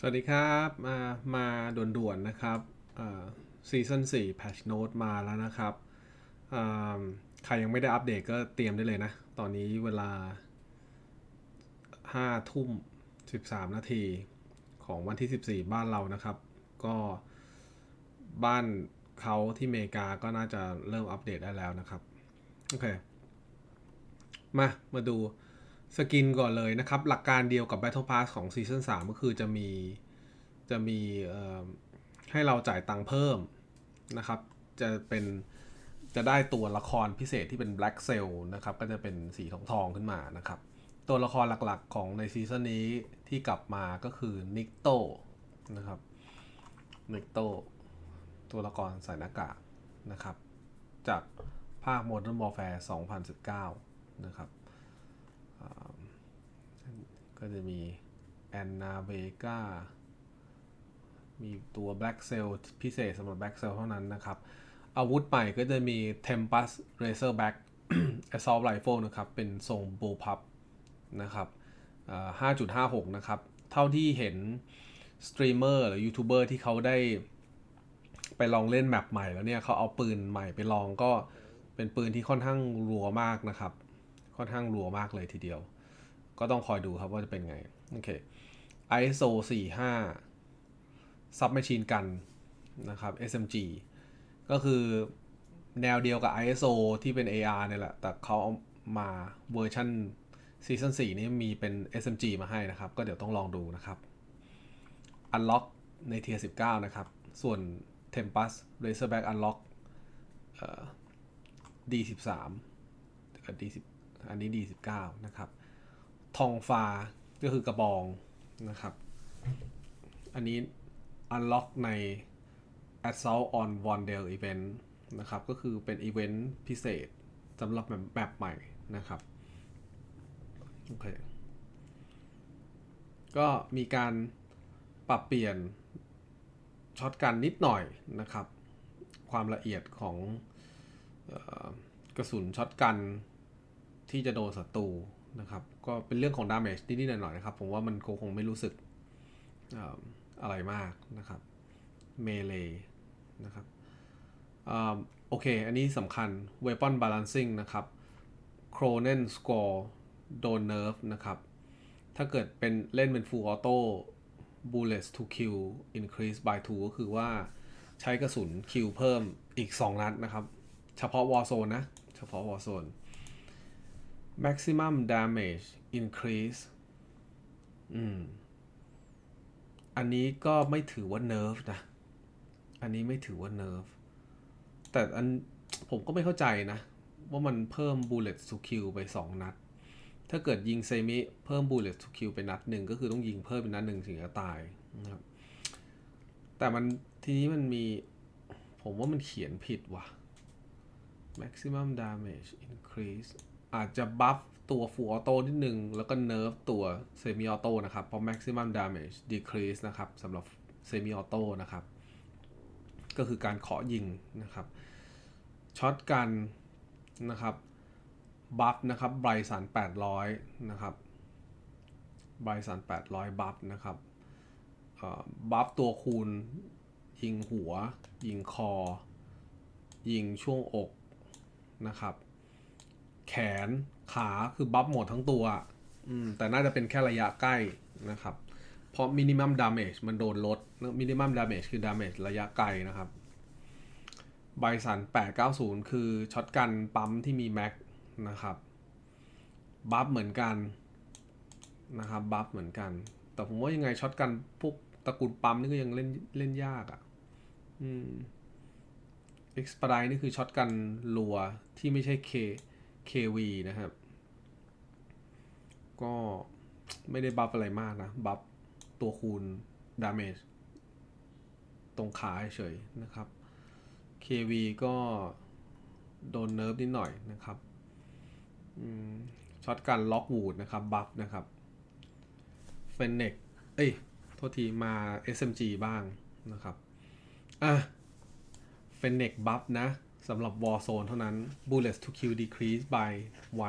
สวัสดีครับ มามาด่วนๆนะครับซีซั่น4 Patch Note มาแล้วนะครับ ใครยังไม่ได้อัปเดตก็เตรียมได้เลยนะ ตอนนี้เวลา 5 ทุ่ม 13 นาทีของวันที่ 14 บ้านเรานะครับ ก็บ้านเขาที่เมกาก็น่าจะเริ่มอัปเดตได้แล้วนะครับ โอเค มา มาดู สกินก่อนเลยนะครับ หลักการเดียวกับ Battle Pass ของซีซั่น3ก็คือจะมีจะมีให้เราจ่ายตังค์เพิ่มนะครับ จะเป็นจะได้ตัวละครพิเศษที่เป็น Black Cell นะครับ ก็จะเป็นสีทองทองขึ้นมานะครับ ตัวละครหลักๆของในซีซั่นนี้ที่กลับมาก็คือนิกโตนะครับนิกโตตัวละครใส่หน้ากากนะครับ จากภาค Modern Warfare 2019 นะครับ ก็จะมีแอนนาเบกามีตัว Black Cell พิเศษสำหรับ Black Cell เท่านั้นนะครับ อาวุธใหม่ก็จะมี Tempest Razorback Assault Rifle นะครับ เป็นทรง Bullpup นะครับ5.56 นะครับ เท่าที่เห็นสตรีมเมอร์หรือยูทูบเบอร์ที่เขาได้ไปลองเล่นแมปใหม่แล้วเนี่ยเขาเอาปืนใหม่ไปลองก็เป็นปืนที่ค่อนข้างรัวมากนะครับ ค่อนข้างรัวมากเลยทีเดียว ก็ต้องคอยดูครับว่าจะเป็นไง โอเค ISO 45 Submachine Gun นะครับ SMG ก็คือแนวเดียวกับ ISO ที่เป็น AR เนี่ยแหละ แต่เขาเอามาเวอร์ชันซีซั่น4นี้มีเป็น SMG มาให้นะครับ ก็เดี๋ยวต้องลองดูนะครับ Unlock ใน Tier 19 นะครับ ส่วน Tempest Razorback Unlock เอ่อ D13 D10 อันนี้ D19 นะครับ ทองฟ้าก็คือกระบองนะครับ อันนี้ unlock ใน Assault on Vondel Event นะครับ ก็คือเป็นอีเวนต์พิเศษสำหรับแบบแบบใหม่นะครับโอเคก็มีการปรับเปลี่ยนช็อตกันนิดหน่อยนะครับ ความละเอียดของออกระสุนช็อตกันที่จะโดนศัตรู นะครับ ก็เป็นเรื่องของดาเมจนิดๆหน่อยๆนะครับ ผมว่ามันคงคงไม่รู้สึกอะไรมากนะครับเมเลนะครับโอเค อันนี้สำคัญ Weapon Balancing นะครับ Cronen Score โดน Nerf นะครับ ถ้าเกิดเป็นเล่นเป็น Full Auto Bullets to kill increase by 2 ก็คือว่าใช้กระสุนคิวเพิ่มอีก 2 นัดนะครับ เฉพาะ Warzone นะ เฉพาะ Warzone maximum damage increase อืม อันนี้ก็ไม่ถือว่า nerf นะ อันนี้ไม่ถือว่า nerf แต่อันผมก็ไม่เข้าใจนะ ว่ามันเพิ่ม bullet to kill ไป 2 นัด ถ้าเกิดยิงเซมิเพิ่ม bullet to kill ไปนัดหนึ่งก็คือต้องยิงเพิ่มเป็นนัดหนึ่งถึงจะตายนะครับ แต่มันทีนี้มันมี ผมว่ามันเขียนผิดว่ะ maximum damage increase อาจจะบัฟตัว full auto นิดนึง แล้วก็ nerf ตัว semi auto นะครับ เพราะ maximum damage decrease นะครับสำหรับ semi auto นะครับ ก็คือการขอยิงนะครับช็อตกันนะครับบัฟนะครับไบรสัน800 นะครับไบรสัน800 บัฟนะครับบัฟตัวคูณ ยิงหัว ยิงคอ ยิงช่วงอกนะครับ แขนขาคือบัฟหมดทั้งตัวอืมแต่น่าจะเป็นแค่ระยะใกล้นะครับ เพราะมินิมัมดาเมจมันโดนลดมินิมัมดาเมจคือดาเมจระยะไกลนะครับไบสัน890 คือช็อตกันปั๊มที่มีแม็กนะครับบัฟเหมือนกันนะครับบัฟเหมือนกัน แต่ผมว่ายังไงช็อตกันพวกตระกูลปั๊มนี่ก็ยังเล่นเล่นยากอะ่ะอืม e x p e d i นี่คือช็อตกันรัวที่ไม่ใช่ K KV นะครับ ก็ไม่ได้บัฟอะไรมากนะ บัฟตัวคูณดาเมจตรงขาเฉยนะครับ KV ก็โดนเนิร์ฟนิดหน่อยนะครับช็อตกันล็อกวูดนะครับ บัฟนะครับเฟนเน็กเอ้ย โทษทีมา SMG บ้างนะครับ อะเฟนเน็กบัฟนะ สำหรับ Warzone เท่านั้น Bullets to kill decrease by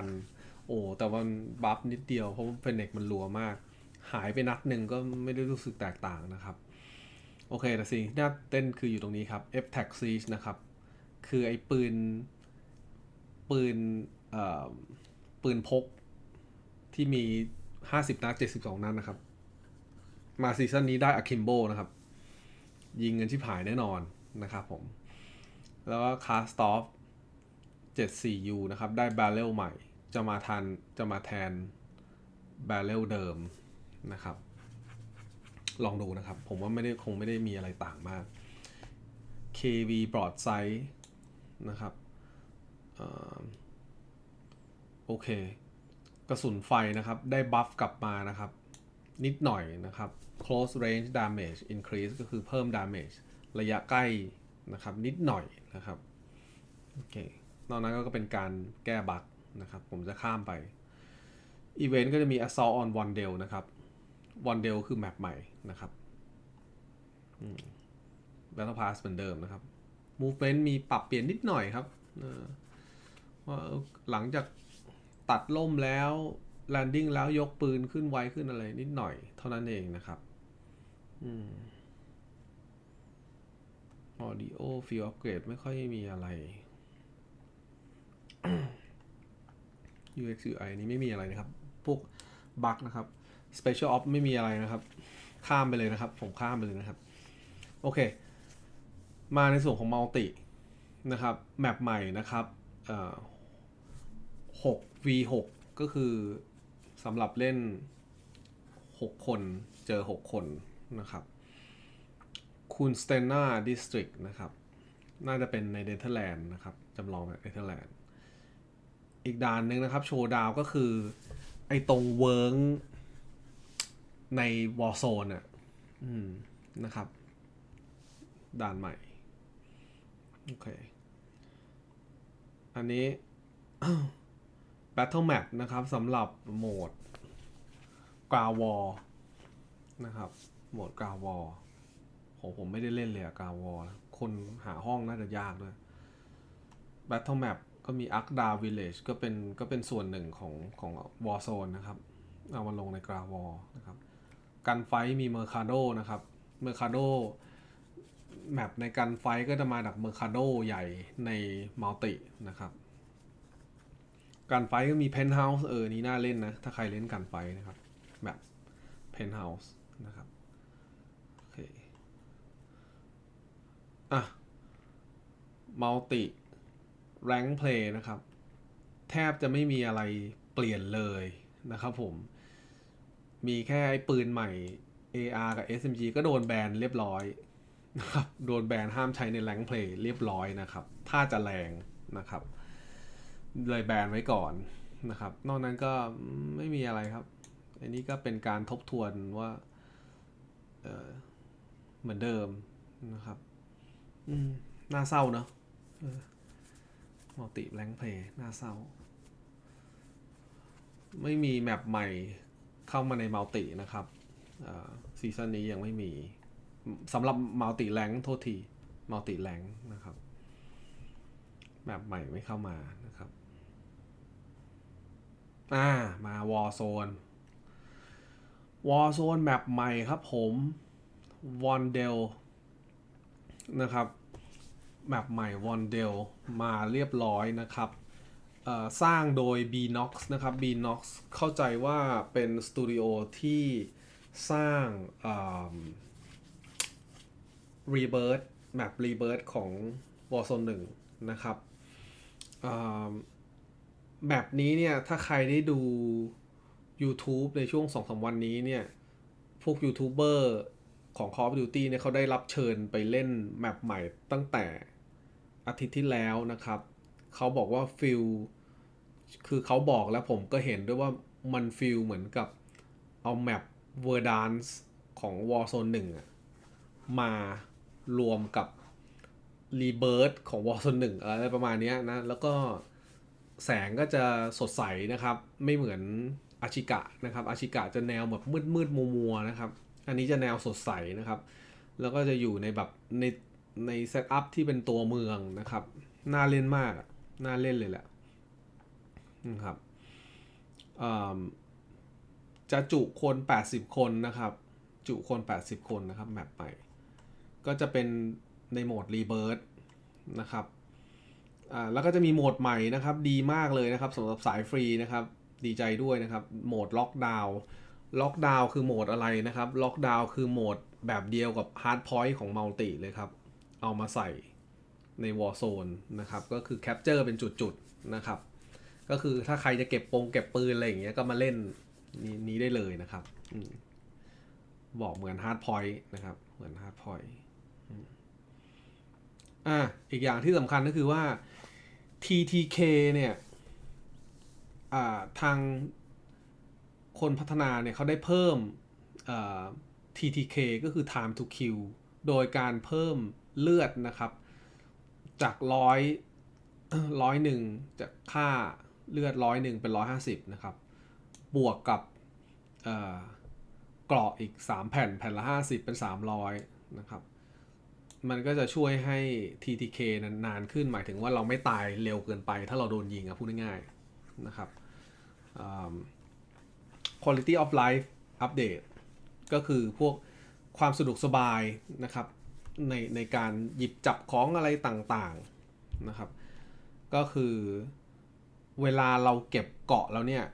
1 โอ้ แต่ว่าบัฟนิดเดียว เพราะเฟนเน็กมันรัวมาก หายไปนัดหนึ่งก็ไม่ได้รู้สึกแตกต่างนะครับ โอเคแต่สิ่งที่น่าเต้นคืออยู่ตรงนี้ครับ F Tag Siege นะครับ คือไอ้ปืน ปืนเอ่อปืนพกที่มี 50 นัด 72 นัดนะครับ มาซีซั่นนี้ได้อะคิมโบนะครับ ยิงเงินที่ผายแน่นอนนะครับผม แล้วก็คาสตอฟ 74U นะครับ ได้บาเรลใหม่ จะมาทันจะมาแทนบาเรลเดิมนะครับ ลองดูนะครับ ผมว่าไม่ได้คงไม่ได้มีอะไรต่างมาก KV ปลอดไซส์นะครับออโอเค กระสุนไฟนะครับ ได้บัฟกลับมานะครับ นิดหน่อยนะครับ close range damage increase ก็คือเพิ่ม damage ระยะใกล้ นะครับนิดหน่อยนะครับโอเคนอกนั้นก็เป็นการแก้บั๊กนะครับ ผมจะข้ามไปอีเวนต์ก็จะมี assault on one d e l นะครับ one d e l คือแมปใหม่นะครับ Battle Pass เหมือนเดิมนะครับ movement มีปรับเปลี่ยนนิดหน่อยครับว่าหลังจากตัดล่มแล้ว landing แล้วยกปืนขึ้นไวขึ้นอะไรนิดหน่อยเท่านั้นเองนะครับ อืม audio field upgrade ไม่ค่อยมีอะไร UX UI นี้ไม่มีอะไรนะครับ พวกบั๊กนะครับ Special Op ไม่มีอะไรนะครับ ข้ามไปเลยนะครับ ผมข้ามไปเลยนะครับ โอเค มาในส่วนของมัลตินะครับ แมปใหม่นะครับเอ่อ6 v 6ก็คือสำหรับเล่น 6 คนเจอ 6 คนนะครับ คุณสเตนนาดิสตริกนะครับ น่าจะเป็นในเนเธอร์แลนด์นะครับจำลองแบบเนเธอร์แลนด์ อีกด่านหนึ่งนะครับ โชว์ดาวก็คือ ไอ้ตรงเวิร์งในวอ r z โซนอะนะครับ ด่านใหม่ โอเค อันนี้ Battle Map นะครับสำหรับโหมดกราวอนะครับ โหมดกราวอ โหผมไม่ได้เล่นเลยอะกราวอคนหาห้องน่าจะยากด้วย Battle Map ก็มี Ark d a Village ก็เป็นก็เป็นส่วนหนึ่งของของ Warzone นะครับ เอามาลงในกราวอนะครับกันไฟมี Mercado นะครับ Mercado แมปในการไฟก็จะมาจาก Mercado ใหญ่ในมัลตินะครับการไฟก็มี Penthouse เออ นี่น่าเล่นนะ ถ้าใครเล่นการไฟนะครับ แบบ Penthouse นะครับ โอเค อะ Multi Rank Play นะครับ แทบจะไม่มีอะไรเปลี่ยนเลยนะครับผม มีแค่ไอ้ปืนใหม่ AR กับ SMG ก็โดนแบนเรียบร้อยนะครับ โดนแบนห้ามใช้ในแรงเพลย์เรียบร้อยนะครับ ถ้าจะแรงนะครับ เลยแบนไว้ก่อนนะครับ นอกนั้นก็ไม่มีอะไรครับ อันนี้ก็เป็นการทบทวนว่าเเหมือนเดิมนะครับ อืมน่าเศร้าเนอะมัลติแรงเพลย์น่าเศร้า ไม่มีแมปใหม่เข้ามาในมัลตินะครับซีซั่นนี้ยังไม่มีสำหรับมัลติแรงโทษทีมัลติแรงนะครับ แมปใหม่ไม่เข้ามานะครับอ่ามาวอ r z โซนวอ r z โซนแมปใหม่ครับผมวอนเดลนะครับ แมปใหม่วอนเดลมาเรียบร้อยนะครับสร้างโดย Bnox นะครับ Bnox เข้าใจว่าเป็นสตูดิโอที่สร้าง Rebirth Map Rebirth ของ Warzone 1 นะครับแมปนี้เนี่ย ถ้าใครได้ดู YouTube ในช่วง 2-3 วันนี้เนี่ย พวกยูทูบเบอร์ของ Call of Duty เนี่ยเขาได้รับเชิญไปเล่นแมปใหม่ตั้งแต่ อาทิตย์ที่แล้วนะครับเขาบอกว่าฟิลคือเขาบอกแล้วผมก็เห็นด้วยว่ามันฟิลเหมือนกับเอาแมป Verdance ของ Warzone 1อะมารวมกับ Rebirth ของ Warzone 1 อะไรประมาณนี้นะ แล้วก็แสงก็จะสดใสนะครับ ไม่เหมือนอาชิกะนะครับ อาชิกะจะแนวแบบมืดมืดมัวมัวนะครับ อันนี้จะแนวสดใสนะครับ แล้วก็จะอยู่ในแบบใน ในเซตอัพที่เป็นตัวเมืองนะครับ น่าเล่นมากน่าเล่นเลยแหละนะครับจะจุคน 80 คนนะครับ จุคน 80 คนนะครับแมปใหม่ก็จะเป็นในโหมดรีเบิร์นะครับอ่าแล้วก็จะมีโหมดใหม่นะครับ ดีมากเลยนะครับสำหรับสายฟรีนะครับ ดีใจด้วยนะครับ โหมดล็อกดาวน์ล็อกดาวน์คือโหมดอะไรนะครับ ล็อกดาวน์คือโหมดแบบเดียวกับฮาร์ดพอยต์ของมัลติเลยครับ เอามาใส่ใน Warzone นะครับ ก็คือแคปเจอร์เป็นจุดๆนะครับ ก็คือถ้าใครจะเก็บปงเก็บปืนอะไรอย่างเงี้ยก็มาเล่นนี้นี้ได้เลยนะครับอบอกเหมือนฮาร์ดพอยต์นะครับ เหมือนฮาร์ดพอยต์อ่าอีกอย่างที่สำคัญก็คือว่า TTK เนี่ยอ่าทางคนพัฒนาเนี่ยเขาได้เพิ่ม TTK ก็คือ time to kill โดยการเพิ่ม เลือดนะครับ จากร้อยร้อยหนึ่งจากค่าเลือดร้อยหนึ่งเป็นร้อยห้าสิบนะครับ บวกกับเอ่อเกราะอีก 3 แผ่นแผ่นละ 50 เป็น 300 นะครับ มันก็จะช่วยให้ TTK นั้นนานขึ้นหมายถึงว่าเราไม่ตายเร็วเกินไป ถ้าเราโดนยิงอะพูดง่ายๆนะครับ quality of life update ก็คือพวกความสะดวกสบายนะครับ ในในการหยิบจับของอะไรต่างๆนะครับ ก็คือเวลาเราเก็บเกาะแล้วเนี่ย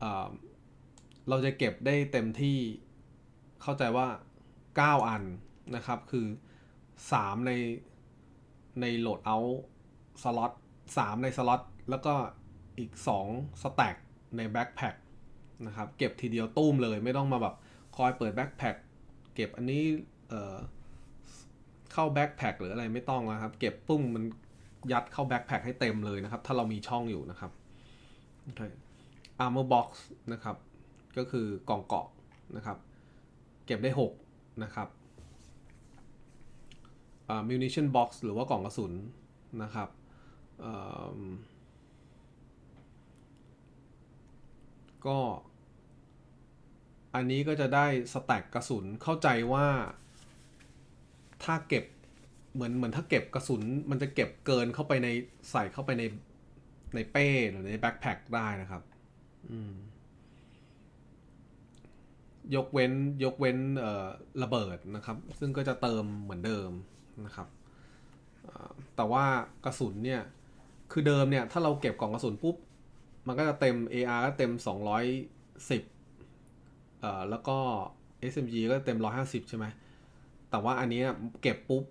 เเราจะเก็บได้เต็มที่เข้าใจว่า 9 อันนะครับ คือ 3 ในในโหลดเอาสล็อต3ในสล็อตแล้วก็อีก 2 สแต็กในแบ็คแพคนะครับ เก็บทีเดียวตุ้มเลยไม่ต้องมาแบบคอยเปิดแบ็คแพคเก็บอันนี้เอ่อ เข้าแบ็คแพคหรืออะไรไม่ต้องนะครับ เก็บปุ้งมันยัดเข้าแบ็คแพคให้เต็มเลยนะครับ ถ้าเรามีช่องอยู่นะครับโอเค armor box นะครับ ก็คือกล่องเกาะนะครับ เก็บได้ 6 นะครับอ่า munition box หรือว่ากล่องกระสุนนะครับก็อันนี้ก็จะได้สแต็กกระสุนเข้าใจว่า ถ้าเก็บเหมือนเหมือนถ้าเก็บกระสุนมันจะเก็บเกินเข้าไปในใส่เข้าไปในในเป้หรือในแบ็คแพคได้นะครับ อืม ยกเว้นยกเว้นเอ่อระเบิดนะครับ ซึ่งก็จะเติมเหมือนเดิมนะครับแต่ว่ากระสุนเนี่ย คือเดิมเนี่ย ถ้าเราเก็บกล่องกระสุนปุ๊บ มันก็จะเต็ม AR ก็เต็ม 210เอ่อแล้วก็ SMG ก็เต็ม 150 ใช่ไหม แต่ว่าอันนี้เก็บปุ๊บ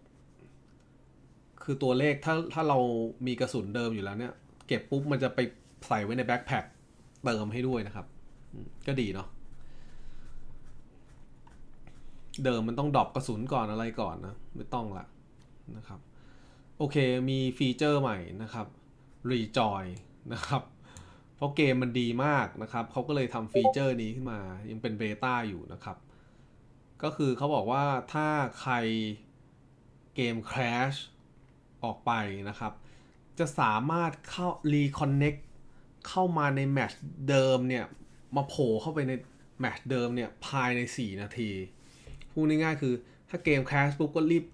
คือตัวเลขถ้าถ้าเรามีกระสุนเดิมอยู่แล้วเนี่ย เก็บปุ๊บมันจะไปใส่ไว้ในแบ็คแพคเติมให้ด้วยนะครับ ก็ดีเนาะเดิมมันต้องดรอปกระสุนก่อนอะไรก่อนนะ ไม่ต้องละนะครับ โอเคมีฟีเจอร์ใหม่นะครับ Rejoy นะครับ เพราะเกมมันดีมากนะครับ เขาก็เลยทำฟีเจอร์นี้ขึ้นมา ยังเป็นเบต้าอยู่นะครับ ก็คือเขาบอกว่าถ้าใครเกม crash ออกไปนะครับ จะสามารถเข้า reconnect เข้ามาในแมชเดิมเนี่ย มาโผล่เข้าไปในแมชเดิมเนี่ยภายใน 4 นาที พูดง่ายๆคือถ้าเกม crash ปุ๊บก็รีบ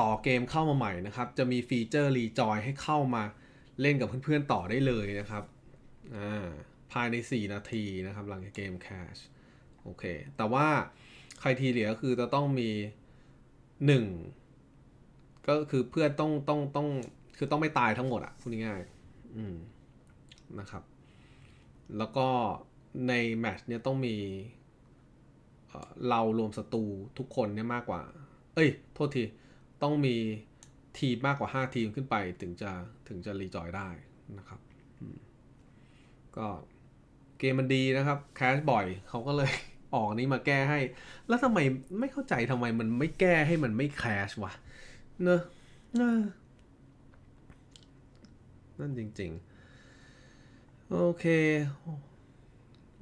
ต่อเกมเข้ามาใหม่นะครับ จะมีฟีเจอร์ rejoin ให้เข้ามาเล่นกับเพื่อนๆต่อได้เลยนะครับภายใน 4 นาทีนะครับ หลังจากเกม crash โอเค แต่ว่า ใครทีเหลือคือจะต้องมี1ก็คือเพื่อนต้องต้องต้องคือต้องไม่ตายทั้งหมดอะพูดง่ายๆอืมนะครับ แล้วก็ในแมตช์เนี่ยต้องมีเรารวมศัตรูทุกคนเนี่ยมากกว่า เอ้ย โทษที ต้องมีทีมมากกว่า 5 ทีมขึ้นไปถึงจะถึงจะรีจอยได้นะครับก็เกมมันดีนะครับ แคชบ่อยเขาก็เลย ออกนี้มาแก้ให้ แล้วทำไมไม่เข้าใจทำไมมันไม่แก้ให้มันไม่แคชวะเนอะเนอะนั่นจริง ๆ โอเค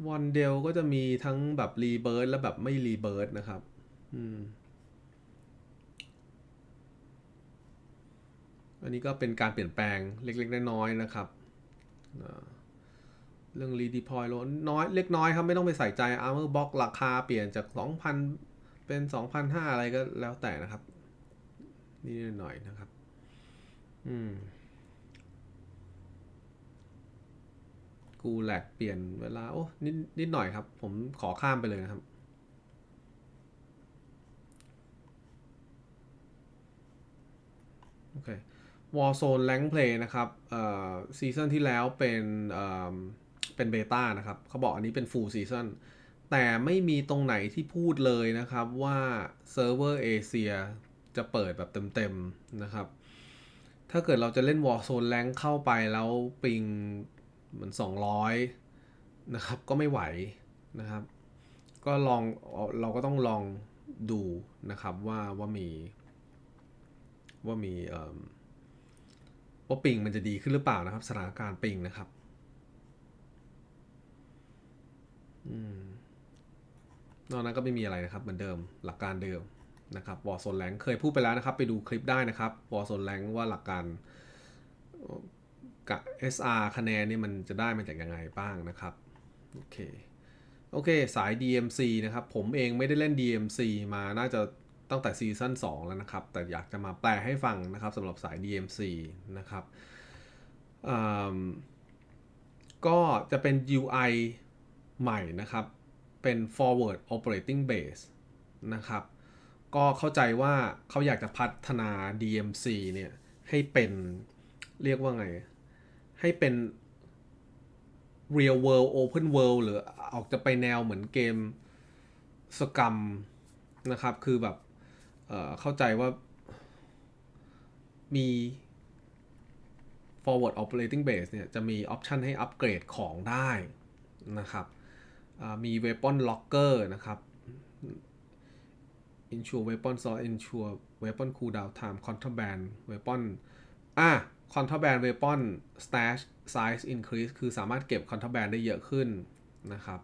วันเดียวก็จะมีทั้งแบบรีเบิร์ดและแบบไม่รีเบิร์ดนะครับ อืม อันนี้ก็เป็นการเปลี่ยนแปลงเล็ก ๆ น้อยๆนะครับอ่า เรื่อง redeploy ลน้อยเล็กน้อยครับ ไม่ต้องไปใส่ใจ armor box ราคาเปลี่ยนจาก 2,000 เป็น 2,500 อะไรก็แล้วแต่นะครับ นี่หน่อยนะครับ อืมกูกูแลกเปลี่ยนเวลา โอ้นิดนิดหน่อยครับ ผมขอข้ามไปเลยนะครับโอเค Warzone Rank Play นะครับเอ่อซีซั่นที่แล้วเป็นเอ่อ เป็นเบต้านะครับเขาบอกอันนี้เป็น Full Season แต่ไม่มีตรงไหนที่พูดเลยนะครับว่าเซิร์ฟเวอร์เอเชียจะเปิดแบบเต็มๆนะครับ ถ้าเกิดเราจะเล่น Warzone Rank เข้าไปแล้วปิงเหมือน 200 นะครับก็ไม่ไหวนะครับ ก็ลองเราก็ต้องลองดูนะครับว่าว่ามี ว่ามีว่าปิงมันจะดีขึ้นหรือเปล่านะครับสถานการณ์ปิงนะครับอืม นอกนั้นก็ไม่มีอะไรนะครับ เหมือนเดิมหลักการเดิมนะครับวอร์โซนแรงเคยพูดไปแล้วนะครับ ไปดูคลิปได้นะครับวอร์โซนแรงว่าหลักการกับ SR คะแนนนี่มันจะได้มาจากยังไงบ้างนะครับ โอเค โอเค สาย DMC นะครับ ผมเองไม่ได้เล่น DMC มาน่าจะตั้งแต่ซีซั่น2 แล้วนะครับ แต่อยากจะมาแปลให้ฟังนะครับสำหรับสาย DMC นะครับก็จะเป็น UI ใหม่นะครับ เป็น forward operating base นะครับ ก็เข้าใจว่าเขาอยากจะพัฒนา DMC เนี่ย ให้เป็นเรียกว่าไง ให้เป็น real world open world หรือออกจะไปแนวเหมือนเกมสกรรมนะครับ คือแบบเเข้าใจว่ามี forward operating base เนี่ย จะมีออปชันให้อัปเกรดของได้นะครับ มี weapon locker นะครับ ensure weapon source ensure weapon cooldown time contraband weapon อะ contraband weapon stash size increase คือสามารถเก็บ contraband ได้เยอะขึ้นนะครับ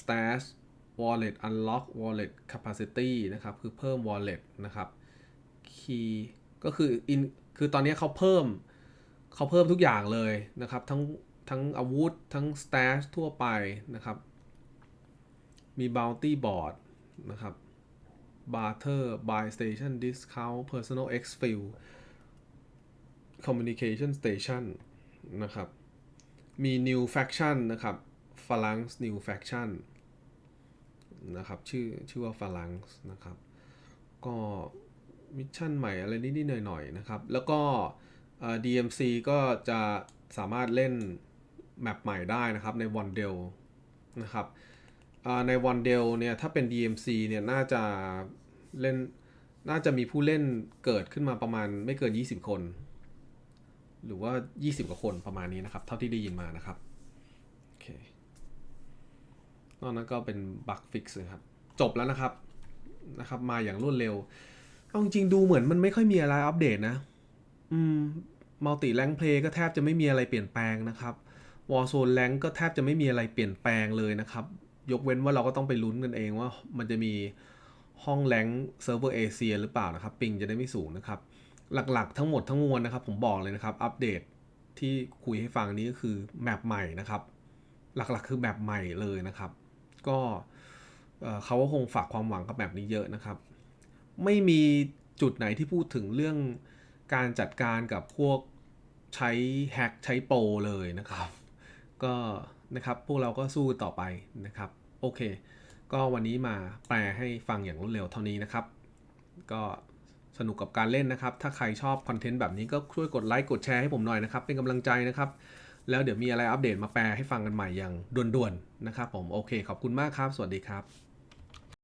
stash wallet unlock wallet capacity นะครับ คือเพิ่ม wallet นะครับ key ก็คือ in คือตอนนี้เขาเพิ่มเขาเพิ่มทุกอย่างเลยนะครับ ทั้ง ทั้งอาวุธ ทั้งสเตชทั่วไปนะครับ มีบ b ตี้บอร์ดนะครับบาร์เทอร์บายสเตชันดิสคาวเพอร์ซันอลเอ็กซ์ฟิลคอมมิวนิเคชันสเตชันนะครับ มีนิวแฟคชั่นนะครับฟลังส์นิวแฟคชั่นนะครับ ชื่อชื่อว่าฟลังส์นะครับ ก็มิชชั่นใหม่อะไรนิดๆหน่อยๆนะครับ แล้วก็ DMC ก็จะสามารถเล่น แมปใหม่ได้นะครับในวันเดลนะครับในวันเดลเนี่ยถ้าเป็น DMC เนี่ยน่าจะเล่นน่าจะมีผู้เล่นเกิดขึ้นมาประมาณไม่เกิน 20 คน หรือว่า 20 กว่าคนประมาณนี้นะครับ เท่าที่ได้ยินมานะครับโอเคนอกนั้นก็เป็นบั๊กฟิกซ์ครับ จบแล้วนะครับนะครับ มาอย่างรวดเร็ว เอาจริงดูเหมือนมันไม่ค่อยมีอะไรอัปเดตนะ อืมมัลติแรงเพลย์ก็แทบจะไม่มีอะไรเปลี่ยนแปลงนะครับ วอร์โซนแรงก็แทบจะไม่มีอะไรเปลี่ยนแปลงเลยนะครับ ยกเว้นว่าเราก็ต้องไปลุ้นกันเองว่ามันจะมีห้องแรงเซิร์ฟเวอร์เอเชียหรือเปล่านะครับปิงจะได้ไม่สูงนะครับ หลักๆ ทั้งหมดทั้งมวลนะครับ ผมบอกเลยนะครับ อัปเดตที่คุยให้ฟังนี้ก็คือแมปใหม่นะครับ หลักๆ คือแมปใหม่เลยนะครับ ก็เอ่อเขาก็คงฝากความหวังกับแมปนี้เยอะนะครับ ไม่มีจุดไหนที่พูดถึงเรื่องการจัดการกับพวกใช้แฮกใช้โปรเลยนะครับ ก็นะครับพวกเราก็สู้ต่อไปนะครับ โอเค ก็วันนี้มาแปลให้ฟังอย่างรวดเร็วเท่านี้นะครับ ก็สนุกกับการเล่นนะครับ ถ้าใครชอบคอนเทนต์แบบนี้ก็ช่วยกดไลค์กดแชร์ให้ผมหน่อยนะครับ เป็นกำลังใจนะครับ แล้วเดี๋ยวมีอะไรอัปเดตมาแปลให้ฟังกันใหม่อย่างด่วนๆนะครับผม โอเค ขอบคุณมากครับ สวัสดีครับ